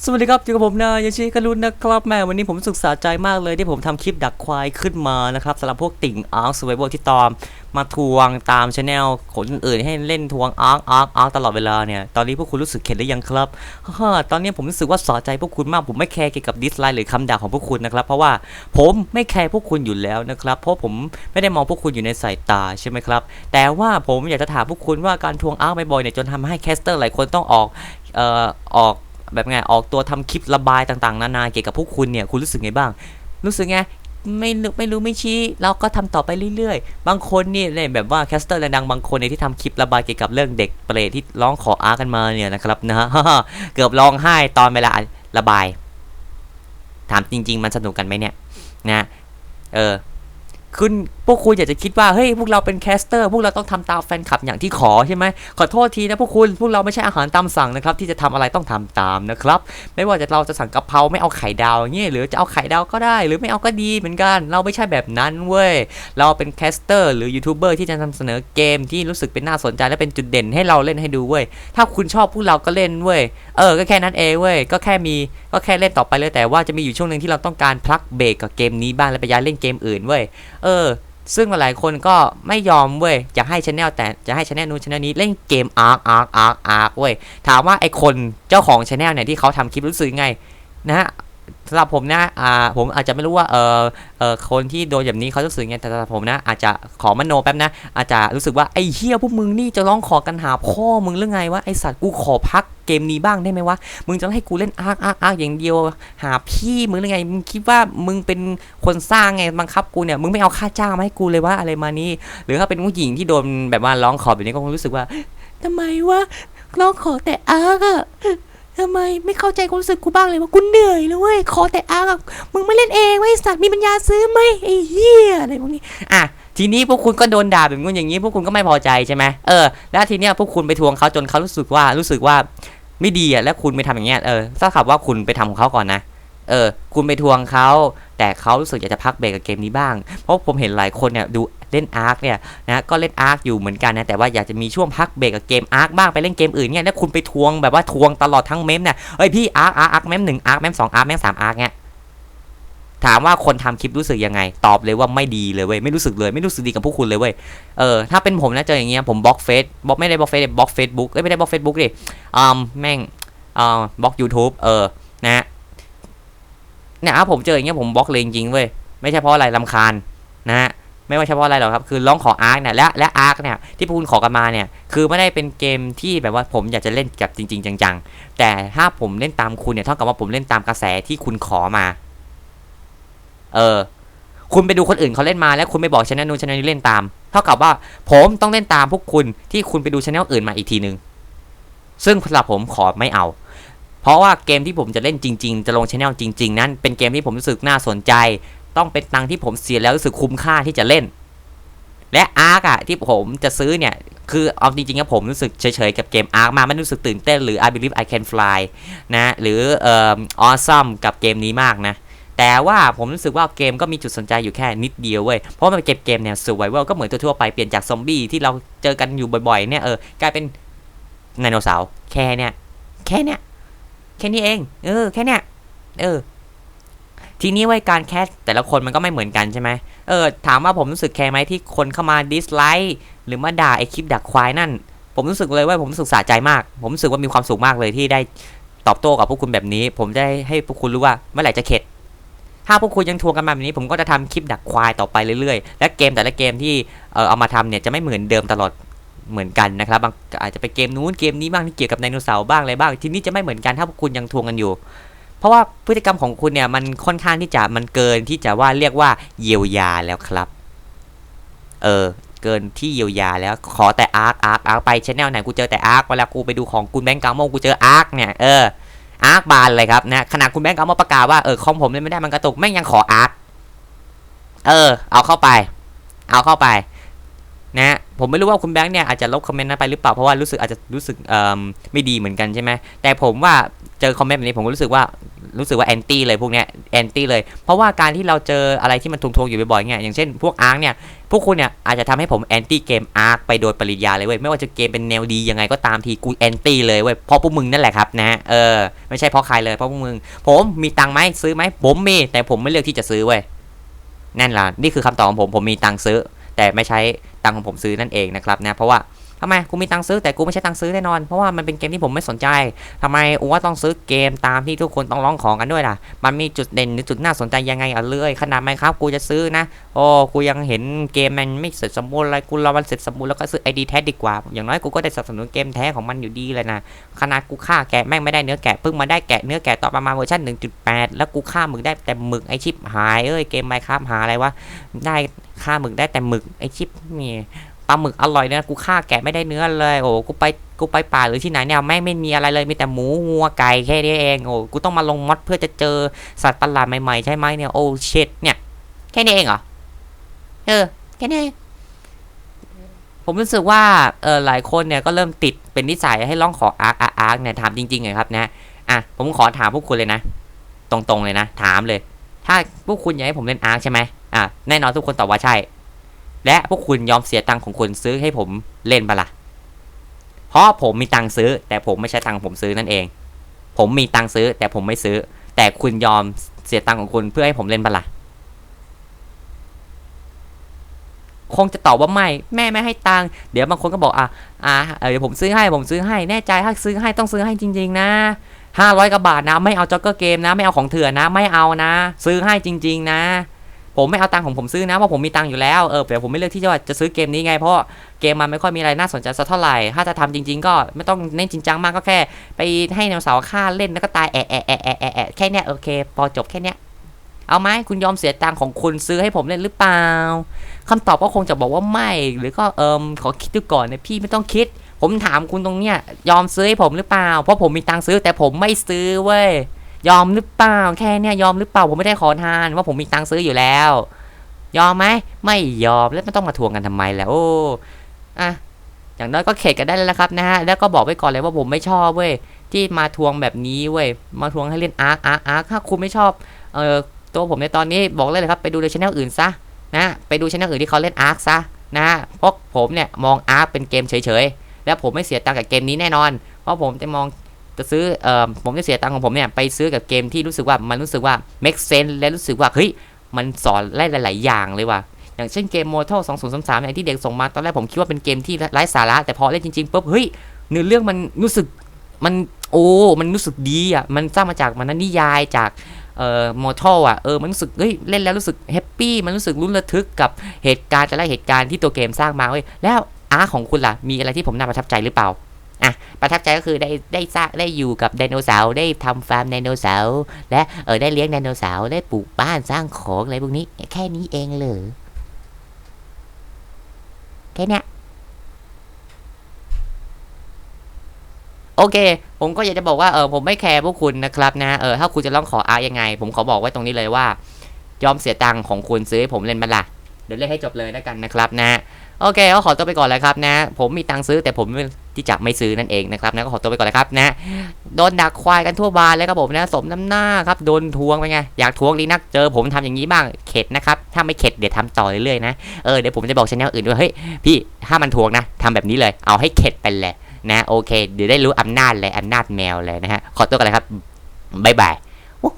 สวัสดีครับอยู่กับผมนายาชิกรุณนะครับแม่วันนี้ผมศึกษาใจมากเลยที่ผมทำคลิปดักควายขึ้นมานะครับสำหรับพวกติ่งอาร์คส u ว v ที่ตามมาทวงตามช anel คนอื่นให้เล่นทวงอาร์คอาร์คอาร์คตลอดเวลาเนี่ยตอนนี้พวกคุณรู้สึกเข็ดหรือยังครับฮ่าตอนนี้ผมรู้สึกว่าสะใจพวกคุณมากผมไม่แคร์เกี่ยวกับดิสไลน์หรือคำด่าของพวกคุณนะครับเพราะว่าผมไม่แคร์พวกคุณอยู่แล้วนะครับเพราะผมไม่ได้มองพวกคุณอยู่ในสายตาใช่ไหมครับแต่ว่าผมอยากจะถามพวกคุณว่าการทวงอาร์คบ่อยๆเนี่ยจนทำให้แคสเตอร์หลายคนต้องออกเอ่อออก แบบไงออกตัวทำคลิประบายต่างๆ นานาเกี่ยวกับพวกคุณเนี่ยคุณรู้สึกไงบ้าง รู้สึกไงไม่รู้ไม่รู้ไม่ชี้เราก็ทำต่อไปเรื่อยๆ บางคนนี่เนี่ยแบบว่าแคสเตอร์ดังๆบางคนเนี่ยที่ทำคลิประบายเกี่ยวกับเรื่องเด็กเปรตที่ร้องขออาร์กันมาเนี่ยนะครับนะฮะเกือบร้องไห้ตอนเวลาระบาย ถามจริง ๆ มันสนุกกันไหมเนี่ยนะเออ คุณพวกคุณอยากจะคิดว่าเฮ้ยพวกเราเป็นแคสเตอร์ พวกเราต้องทำตามแฟนคลับอย่างที่ขอใช่ไหมขอโทษทีนะพวกคุณพวกเราไม่ใช่อาหารตามสั่งนะครับที่จะทำอะไรต้องทำตามนะครับไม่ว่าจะเราจะสั่งกะเพราไม่เอาไข่ดาวอย่างเงี้ยหรือจะเอาไข่ดาวก็ได้ หรือไม่เอาก็ดีเหมือนกัน เราไม่ใช่แบบนั้นเว้ยเราเป็นแคสเตอร์หรือยูทูบเบอร์ที่จะนำเสนอเกมที่รู้สึกเป็นน่าสนใจและเป็นจุดเด่นให้เราเล่นให้ดูเว้ยถ้าคุณชอบพวกเราก็เล่นเว้ยเออก็แค่นั้นเองเว้ยก็แค่มีก็แค่เล่นต่อไปเลยแต่ว่าจะมีอยู่ช่วงหนึ่งที่เราต้องการพลักเบรกกับเกมนี้บ้างแล้วไปย้ายเล่นเกมอื่นเว้ยเออ ซึ่งหลายคนก็ไม่ยอมเว้ยอยากให้ชแนลแต่จะให้ชแนลนู้นชแนลนี้เล่นเกมอาร์คอาร์คอาร์คอาร์คเว้ยถามว่าไอคนเจ้าของชแนลเนี่ยที่เขาทำคลิปรู้สึกยังไงนะฮะสำหรับผมนะอ่าผมอาจจะไม่รู้ว่าเออเออคนที่โดนแบบนี้เขารู้สึกยังไงแต่สำหรับผมนะ อาจจะขอมโนแป๊บนะ อาจจะรู้สึกว่าไอ้เฮียพวกมึงนี่จะร้องขอกันหาพ่อมึงหรือไงวะไอสัตว์กูขอพัก เกมนี้บ้างได้ไหมวะ มึงจะให้กูเล่นอาร์คอาร์คอาร์คอย่างเดียว หาพี่มึงหรือไง มึงคิดว่ามึงเป็นคนสร้างไงบังคับกูเนี่ย มึงไม่เอาค่าจ้างมาให้กูเลยว่าอะไรมานี่ หรือถ้าเป็นผู้หญิงที่โดนแบบว่าร้องขอแบบนี้ก็คงรู้สึกว่าทำไมวะร้องขอแต่อาร์คอะทำไมไม่เข้าใจความรู้สึกกูบ้างเลยว่ากูเหนื่อยเลยเว้ยขอแต่อาร์คมึงไม่เล่นเองเว้สัตว์มีปัญญาซื้อไหมไอ้เหี้ยอะไรพวกนี้อะทีนี้พวกคุณก็โดนด่าแบบนี้อย่างนี้ พวกคุณก็ไม่พอใจใช่ไหมเออ แล้วทีเนี้ยพวกคุณไปทวงเขาจนเขารู้สึกว่ารู้สึกว่า ไม่ดีอะแล้วคุณไปทำอย่างเงี้ยเออถ้าขับว่าคุณไปทำของเขาก่อนนะเออ คุณไปทวงเขา แต่เขารู้สึกอยากจะพักเบรกกับเกมนี้บ้าง เพราะผมเห็นหลายคนเนี่ยดูเล่นอาร์คเนี่ยนะก็เล่นอาร์คอยู่เหมือนกันนะแต่ว่าอยากจะมีช่วงพักเบรกกับเกมอาร์คบ้างไปเล่นเกมอื่นเนี่ยแล้วคุณไปทวงแบบว่าทวงตลอดทั้งเมมเนี่ยเอ้ยพี่อาร์คอาร์คอาร์คเมมหนึ่งอาร์คเมมสองอาร์คเมมสามอาร์คเนี่ย ถามว่าคนทำคลิปรู้สึกยังไง ตอบเลยว่าไม่ดีเลยเว้ยไม่รู้สึกเลยไม่รู้สึกดีกับพวกคุณเลยเว้ยเออถ้าเป็นผมนะเจออย่างเงี้ยผมบล็อกเฟซบล็อกไม่ได้บล็อกเฟซบล็อกเฟซบุ๊กเอ้ยไม่ได้บล็อกเฟซบุ๊กดิอืมแม่งอ่าบล็อก YouTube เออนะเนี่ยผมเจออย่างเงี้ยผมบล็อกเลยจริงๆเว้ยไม่ใช่เพราะอะไรลำคาญนะฮะไม่ว่าเฉพาะอะไรหรอกครับคือร้องขออาร์คเนี่ยและและอาร์คเนี่ยที่พวกคุณขอกันมาเนี่ยคือไม่ได้เป็นเกมที่แบบว่าผมอยากจะเล่นกับจริง ๆ จังๆ แต่ถ้าผมเล่นตามคุณเนี่ยเท่ากับว่าผมเล่นตามกระแสที่คุณขอมา เออ คุณไปดูคนอื่นเขาเล่นมาแล้วคุณไปบอกชแนลนู้นชแนลนี้เล่นตาม เท่ากับว่าผมต้องเล่นตามพวกคุณที่คุณไปดูชแนลอื่นมาอีกทีนึง ซึ่งสำหรับผมขอไม่เอา เพราะว่าเกมที่ผมจะเล่นจริง ๆ จะลงชแนลจริง ๆ นั้น เป็นเกมที่ผมรู้สึกน่าสนใจ ต้องเป็นตังที่ผมเสียแล้วรู้สึกคุ้มค่าที่จะเล่น และอาร์กอะที่ผมจะซื้อเนี่ยคือเอาจริงๆอะผมรู้สึกเฉยๆกับเกมอาร์กมาไม่รู้สึกตื่นเต้นหรือ I believe I can fly นะหรือเอ่อ awesome กับเกมนี้มากนะ แต่ว่าผมรู้สึกว่าเกมก็มีจุดสนใจอยู่แค่นิดเดียวเว้ย เพราะมันเป็นเกมเนี่ย survival ก็เหมือนทั่วไปเปลี่ยนจากซอมบี้ที่เราเจอกันอยู่บ่อยๆเนี่ยเออกลายเป็นไดโนเสาร์แค่เนี่ยแค่เนี่ยแค่นี้เอง เออ แค่เนี้ยเออ ทีนี้ไว้การแคสแต่ละคนมันก็ไม่เหมือนกันใช่ไหมเออ ถามว่าผมรู้สึกแคร์ไหมที่คนเข้ามาดิสไลค์หรือมาด่าไอคลิปดักควายนั่น ผมรู้สึกเลยว่าผมรู้สึกสะใจมาก ผมรู้สึกว่ามีความสุขมากเลยที่ได้ตอบโต้กับพวกคุณแบบนี้ ผมได้ให้พวกคุณรู้ว่าเมื่อไหร่จะเข็ด ถ้าพวกคุณยังทวงกันมาแบบนี้ ผมก็จะทำคลิปดักควายต่อไปเรื่อยๆ และเกมแต่ละเกมที่เออเอามาทำเนี่ยจะไม่เหมือนเดิมตลอดเหมือนกันนะครับบางอาจจะเป็นเกมนู้นเกมนี้บ้างที่เกี่ยวกับไดโนเสาร์บ้างอะไรบ้าง ทีนี้จะไม่เหมือนกันถ้าพวกคุณยังทวงกันอยู่ เพราะว่าพฤติกรรมของคุณเนี่ยมันค่อนข้างที่จะมันเกินที่จะว่าเรียกว่าเยียวยาแล้วครับ เออเกินที่เยียวยาแล้วขอแต่อาร์คอาร์คอาร์คไปชแนลไหนกูเจอแต่อาร์คเวลากูไปดูของคุณแบงก์กาโมกูเจออาร์คเนี่ยเออ อาร์คบานเลยครับนะขนาดคุณแบงค์กามาประกาศว่าเออคอมผมเล่นไม่ได้มันกระตุกแม่งยังขออาร์คเออ เอาเข้าไป เอาเข้าไป นะผมไม่รู้ว่าคุณแบงค์เนี่ยอาจจะลบคอมเมนต์นั้นไปหรือเปล่าเพราะว่ารู้สึกอาจจะรู้สึกเออไม่ดีเหมือนกันใช่ไหมแต่ผมว่าเจอคอมเมนต์แบบนี้ผมก็รู้สึกว่า รู้สึกว่าแอนตี้เลยพวกเนี้ยแอนตี้เลย เพราะว่าการที่เราเจออะไรที่มันทวงๆอยู่บ่อยๆเนี่ยอย่างเช่นพวกอาร์คเนี่ยพวกคุณเนี่ยอาจจะทำให้ผมแอนตี้เกมอาร์คไปโดยปริยายเลยเว้ยไม่ว่าจะเกมเป็นแนวดียังไงก็ตามทีกูแอนตี้เลยเว้ยเพราะพวกมึงนั่นแหละครับนะเออไม่ใช่เพราะใครเลยเพราะพวกมึง ผมมีตังไหมซื้อไหมผมมีแต่ผมไม่เลือกที่จะซื้อเว้ยนั่นล่ะนี่คือคำตอบของผมผมมีตังซื้อ แต่ไม่ใช้ตังของผมซื้อนั่นเองนะครับนะเพราะว่า ทำไมกูมีตังค์ซื้อแต่กูไม่ใช่ตังค์ซื้อแน่นอน เพราะว่ามันเป็นเกมที่ผมไม่สนใจทำไมอูว่าต้องซื้อเกมตามที่ทุกคนต้องร้องของกันด้วยล่ะ มันมีจุดเด่นหรือจุดน่าสนใจยังไงเอาเลยขนาดไหมครับกูจะซื้อนะโอ้กูยังเห็นเกมมันไม่เสร็จสมบูรณ์อะไรกูรอมันเสร็จสมบูรณ์แล้วก็ซื้อไอดีแท้ดีกว่า อย่างน้อยกูก็ได้สนับสนุนเกมแท้ของมันอยู่ดีเลยนะขนาดกูฆ่าแกะแม่งไม่ได้เนื้อแกะเพิ่งมาได้แกะเนื้อแกะต่อประมาณเวอร์ชัน1.8 แล้วกูฆ่าหมึกได้แต่หมึกไอชิปหายเอ้ยเกมไมครับหาอะไรวะได้ฆ่าหมึกได้แต่หมึกไอชิปมี ลาหมึกอร่อยเนะกูฆ่าแกะไม่ได้เนื้อเลยโอ้กูไปกูไปป่าหรือที่ไหนเนี่ยแม่งไม่มีอะไรเลยมีแต่หมูงัวไก่แค่นี้เองโอ้กูต้องมาลงมอดเพื่อจะเจอสัตว์ประหลาดใหม่ๆใช่ไหมเนี่ยโอ้เช็ดเนี่ยแค่นี้เองเหรอเออแค่นี้ผมรู้สึกว่าเออหลายคนเนี่ยก็เริ่มติดเป็นนิสัยให้ร้องขออาร์คอาร์คอาร์คเนี่ยถามจริงๆเลยครับนะอะผมขอถามพวกคุณเลยนะ ตรงๆเลยนะ ถามเลย ถ้าพวกคุณอยากให้ผมเล่นอาร์คใช่ไหมอะแน่นอนทุกคนตอบว่าใช่ และพวกคุณยอมเสียตังค์ของคุณซื้อให้ผมเล่นปะล่ะ เพราะผมมีตังค์ซื้อ แต่ผมไม่ใช่ตังค์ผมซื้อนั่นเอง ผมมีตังค์ซื้อ แต่ผมไม่ซื้อ แต่คุณยอมเสียตังค์ของคุณเพื่อให้ผมเล่นปะล่ะ คงจะตอบว่าไม่แม่ไม่ให้ตังค์เดี๋ยวบางคนก็บอกอะอะเออเดี๋ยวผมซื้อให้ผมซื้อให้แน่ใจถ้าซื้อให้ต้องซื้อให้จริง ๆ นะห้าร้อยกว่าบาทนะ ไม่เอาจ็อกเกอร์เกมนะ ไม่เอาของเถื่อนนะ ไม่เอานะ ซื้อให้จริง ๆ นะ ผมไม่เอาตังของผมซื้อนะเพราะผมมีตังอยู่แล้วเออแต่ผมไม่เลือกที่จะจะซื้อเกมนี้ไงเพราะเกมมันไม่ค่อยมีอะไรน่าสนใจสักเท่าไหร่ถ้าจะทำจริง ๆ ก็ไม่ต้องเน้นจริงจังมากก็แค่ ไปให้แนวเสาร์ฆ่าเล่นแล้วก็ตายแอะแอะแอะแอะแอะแอะแค่เนี้ยโอเค พอจบแค่เนี้ยเอาไหมคุณยอมเสียตังของคุณซื้อให้ผมเล่นหรือเปล่าคำตอบก็คงจะบอกว่าไม่หรือก็เอิมขอคิดดูก่อนนะพี่ไม่ต้องคิด ผมถามคุณตรงเนี้ยยอมซื้อให้ผมหรือเปล่า เพราะผมมีตังซื้อแต่ผมไม่ซื้อเว้ย ยอมหรือเปล่าแค่เนี้ยยอมหรือเปล่าผมไม่ได้ขอทานว่าผมมีตังค์ซื้ออยู่แล้ว ยอมไหมไม่ยอมแล้วไม่ต้องมาทวงกันทำไมแล้วโอ้อะอย่างน้อยก็เข็ดกันได้แล้วนะครับนะฮะแล้วก็บอกไว้ก่อนเลยว่าผมไม่ชอบเว้ยที่มาทวงแบบนี้เว้ยมาทวงให้เล่นอาร์คอาร์คอาร์คถ้าคุณไม่ชอบเอ่อตัวผมในตอนนี้บอกเลยเลยครับไปดูในช anel อื่นซะนะไปดูช anel อื่นที่เขาเล่นอาร์คซะนะเพราะผมเนี่ยมองอาร์คเป็นเกมเฉยๆ แล้วผมไม่เสียตังค์กับเกมนี้แน่นอน เพราะผมจะมอง จะซื้อเอ่อผมจะเสียตังค์ของผมเนี่ยไปซื้อกับเกมที่รู้สึกว่ามันรู้สึกว่า make sense และรู้สึกว่าเฮ้ยมันสอนไล่หลาย ๆ อย่างเลยว่ะอย่างเช่นเกม Mortal 2033อย่างที่เด็กส่งมาตอนแรกผมคิดว่าเป็นเกมที่ไร้สาระ แต่พอเล่นจริงๆปุ๊บเฮ้ยเนื้อเรื่องมันรู้สึกมันโอ้มันรู้สึกดีอะมันสร้างมาจากมันนิยายจากเอ่อ Mortal อะเออมันรู้สึกเฮ้ยเล่นแล้วรู้สึกแฮปปี้มันรู้สึกลุ้นระทึกกับเหตุการณ์แต่ละเหตุการณ์ที่ตัวเกมสร้างมาเว้ยแล้วอาร์ของคุณล่ะมีอะไรที่ผมน่าประทับใจหรือเปล่า อะประทับใจก็คือได้ได้สร้างได้อยู่กับไดโนเสาร์ได้ทำฟาร์มไดโนเสาร์และเออได้เลี้ยงไดโนเสาร์ได้ปลูกบ้านสร้างของอะไรพวกนี้ แค่นี้เองเลยแค่เนี้ยโอเค ผมก็อยากจะบอกว่าเออผมไม่แคร์พวกคุณนะครับนะเออถ้าคุณจะร้องขออาร์ยังไง ผมขอบอกไว้ตรงนี้เลยว่า ยอมเสียตังค์ของคุณซื้อให้ผมเล่นมันละ ดี๋ยวเล่นให้จบเลยแล้วกันนะครับนะโอเคก็ขอตัวไปก่อนเลยครับนะ ผมมีตังซื้อแต่ผมที่จะไม่ซื้อนั่นเองนะครับนะก็ขอตัวไปก่อนเลยครับนะโดนดักควายกันทั่วบานเลยครับผมนะสมน้ำหน้าครับโดนทวงไปไงอยากทวงดีนักเจอผมทำอย่างนี้บ้างเข็ดนะครับถ้าไม่เข็ดเดี๋ยวทำต่อเรื่อยๆนะเออเดี๋ยวผมจะบอกชแนลอื่นด้วยเฮ้ยพี่ถ้ามันทวงนะทำแบบนี้เลย เอาให้เข็ดไปเลยนะโอเค เดี๋ยวได้รู้อำนาจเลยอำนาจแมวเลยนะฮะขอตัวกันเลยครับบ๊ายบายวู้